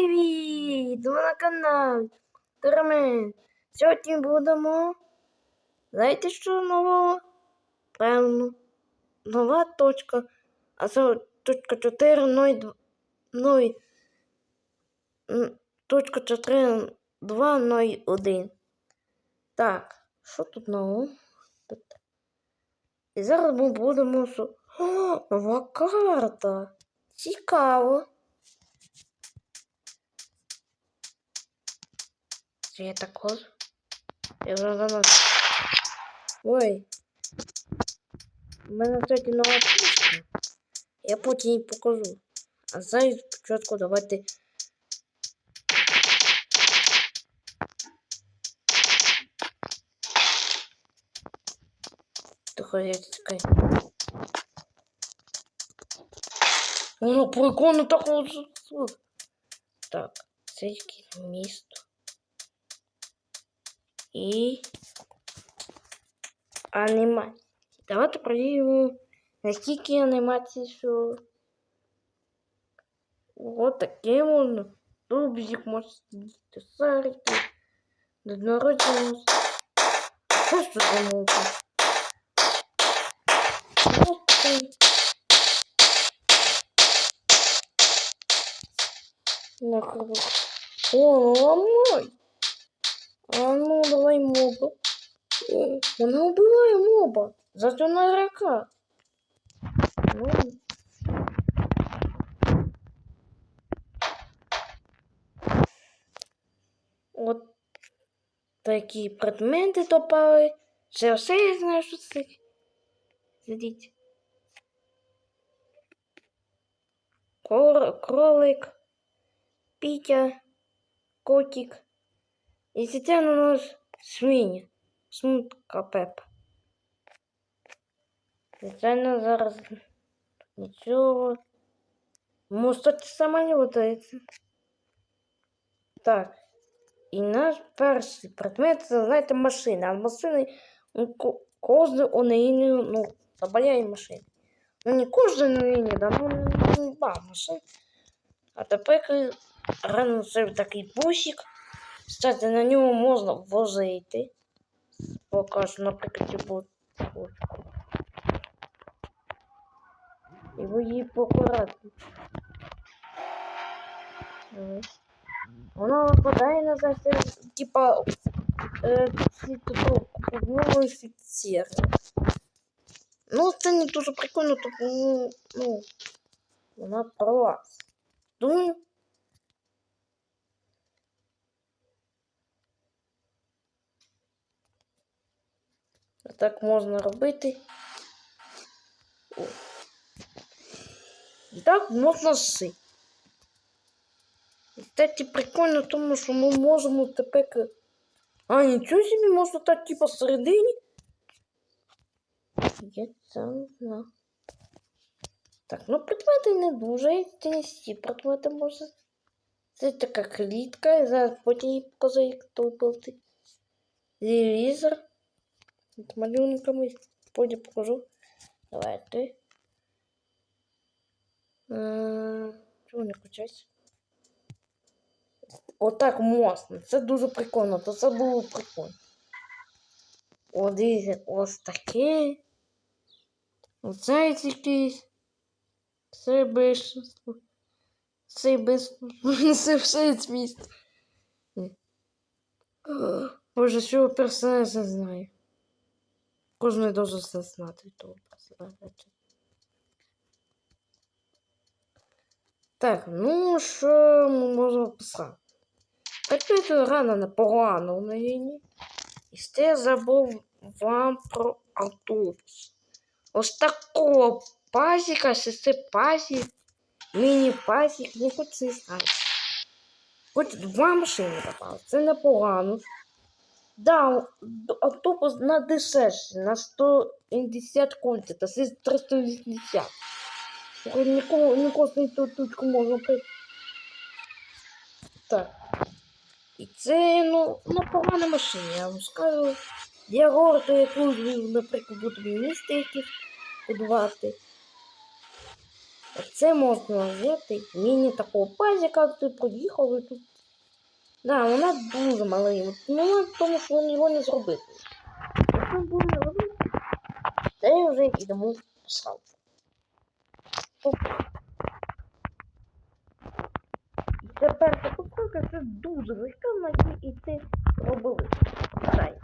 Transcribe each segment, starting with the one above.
Привіт! Ви на каналі Термен. Сьогодні будемо. Знаєте, що нового? Певно. Нова точка. А це точка 4.02. Ну, м, точка 4.2.01. Так, що тут нового? І зараз ми будемо. О, нова карта. Цікаво. Це я також. Я вже за. Ой. У мене кстати нова. Я потім її покажу. А зараз спочатку давайте. Тихо, я чекай. Воно прикольно так от. от. Так, якесь місто. І анімації. Давайте перевіримо, наскільки анімації, що от таке можна. Дубзик може сидіти, сарики, до народження. Що ж це за мовка? Просто... Нахуй. О, ломай. А ну, давай моба. О, Вона убиває моба. Зато на рака. Ну. От такі предмети топали. Це все я знаю, що це. Кор, кролик, Пітя, котик. І це у нас свиня. Смутка Пепа. Звичайно, зараз нічого. Може, це самоліт. це. Так. І наш перший предмет це, знаєте, машина. А машини ну, ко- кожен у неї, ну, забавляє машини. Ну, не кожен у неї, да, ну, ну, ба, машин. А тепер рано це такий бусик. Кстати, на ньому можна возити. Покажу, наприклад, цю бочку. І ви її покурати. Вона випадає на це, типа, е, ці тут купували офіцери. Ну, це не дуже прикольно, тому, ну, ну, вона про вас. Думаю, Так можна робити. О. І так можна шити. І, Кстати, прикольно, тому що ми можемо тепер. А, нічого собі можна так, типу, всередині. Я це не. Так, ну предмети не дуже, це предмети може. Це така клітка, зараз потім її покажу, як то випилити. Телевізор. Малюнками потім покажу. Давайте. Е, Чого не включається? Отак можна. Це дуже прикольно, то це було прикольно. Дивіться, ось таке. Оце якийсь. Це без. Це без. Все зміст. Боже, що персонажа знаю. Кожен дуже все знати того персонажа. Так, ну що ми можемо писати? Працюйте рано непогано в Україні. І ще забув вам про автобус. Ось такого пасіка, чи це пасік, міні-пасік, не хочу знати. Хоч два машини попали, це непогано. Да, автобус на дешевше, на 170 конців, та це 380. Слухай, нікого, нікого не тут тут можна прийти. Так. І це, ну, непогана машина, я вам скажу. Для городу, яку, наприклад, буду місто якісь будувати. Це можна взяти міні такого пазіка, ти проїхав і тут. Да, вона дуже маленька. Ну, тому що він його не зробити. Якщо буде робити, то вже йдемо в. Оп. І Тепер ця це дуже легка, на і це робили. Дай.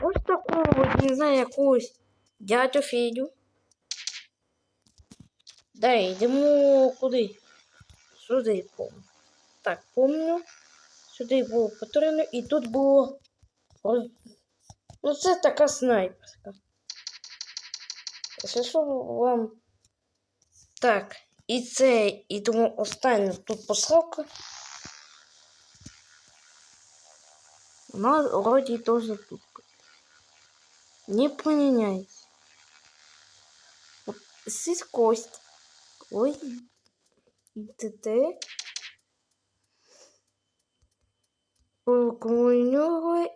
Ось такого, не знаю, якогось дядю Федю. Да, йдемо куди? Сюди помню. Так, помню. Сюди було потрібно, і тут було. Ну, це така снайперська. Якщо що вам. Так, і це, і тому остання тут посилка. Вона вроді теж тут. Не поміняється. Сись кость. Ой. І Коло нього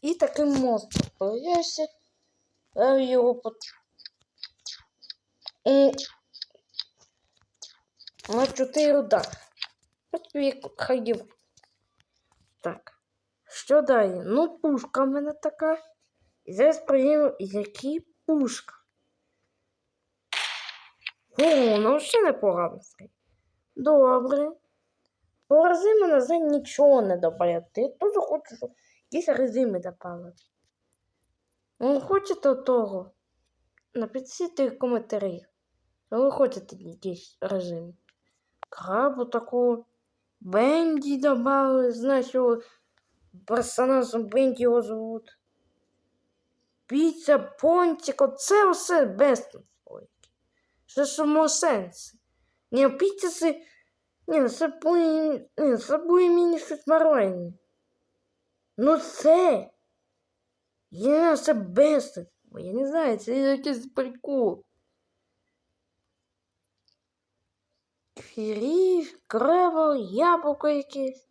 і такий монстр появився. Я його под... М, На чотири удари. От ходив. Так. Що далі? Ну, пушка в мене така. І зараз проїмо, які пушка. О, ну ще непогано. Добре. По резиму на це нічого не добавляти. Я теж хочу, щоб якісь резими добавили. Ну, хочете того? Напишіть в коментарі. Що ви хочете якийсь режим? Крабу такого. Бенді добавили, знаю, що персонажем Бенді його звуть. Піця, пончик, оце все без Що само сенс. Ні, піця це... Ні, це буде... Ні, це буде мені щось. Ну це... Я це без... Я не знаю, це якийсь прикол. Фірі, крабл, яблуко якесь.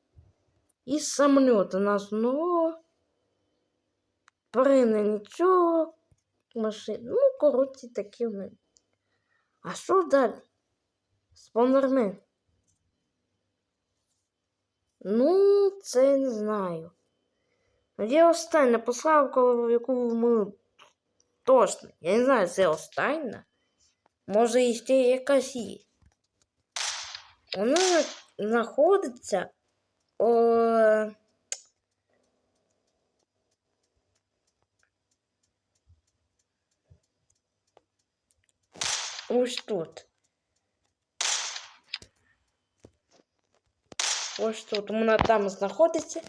І самоліт у нас ну. Прине нічого. Машин. Ну, коротше, такі в мене. А що далі? Спонермен. Ну, це я не знаю. Є остання пославка, яку ми точно. Я не знаю, це остання. Може, і ще якась є. Вона знаходиться о... ось тут. Ось тут. Вона там знаходиться.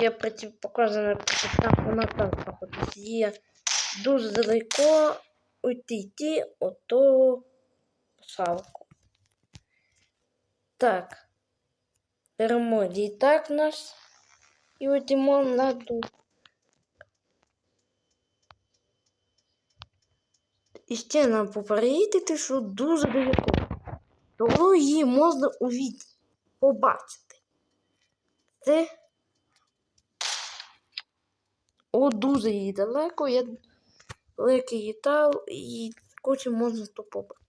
Я против показана, там вона там знаходиться. Є дуже далеко уйти йти ото посадку. Так. Беремо літак наш і йдемо на тут. І ще нам попередити, що дуже далеко. Тому її можна увійти, побачити. Це о, дуже її далеко, я далеко літав і хоче можна то побачити.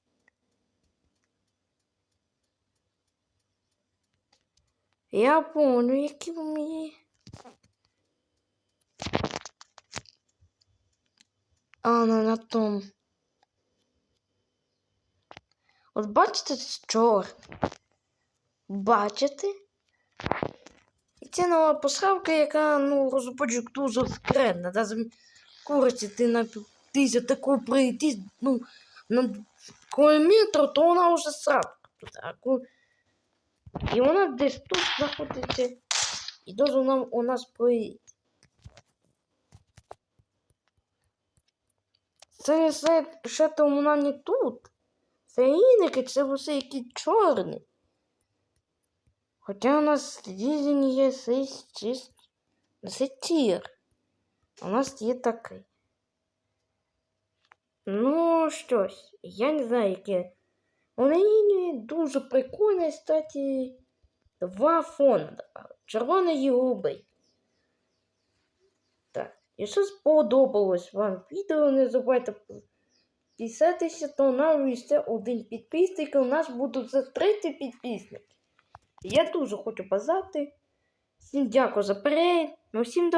Я помню, які в мені. А, не на тому. От бачите, що? Бачите? І це нова посадка, яка, ну, розпочок дуже секретна. Навіть куриці ти на тисячу таку прийти, ну, на кілометр, то вона вже. Таку. І вона десь тут знаходиться. І дуже нам у нас проїде. Це не все, ще то вона не тут. Це іники, це все які чорні. Хоча у нас дізень є чист. У нас є такий. Ну, щось. Я не знаю, яке. У неї дуже прикольно, кстати, два фонди. Червоний і голубий. Так, якщо сподобалось вам відео, не забувайте підписатися, то у нас ще один підписник, і у нас будуть за 30 підписників. Я дуже хочу базати. Всім дякую за перегляд. Ну, всім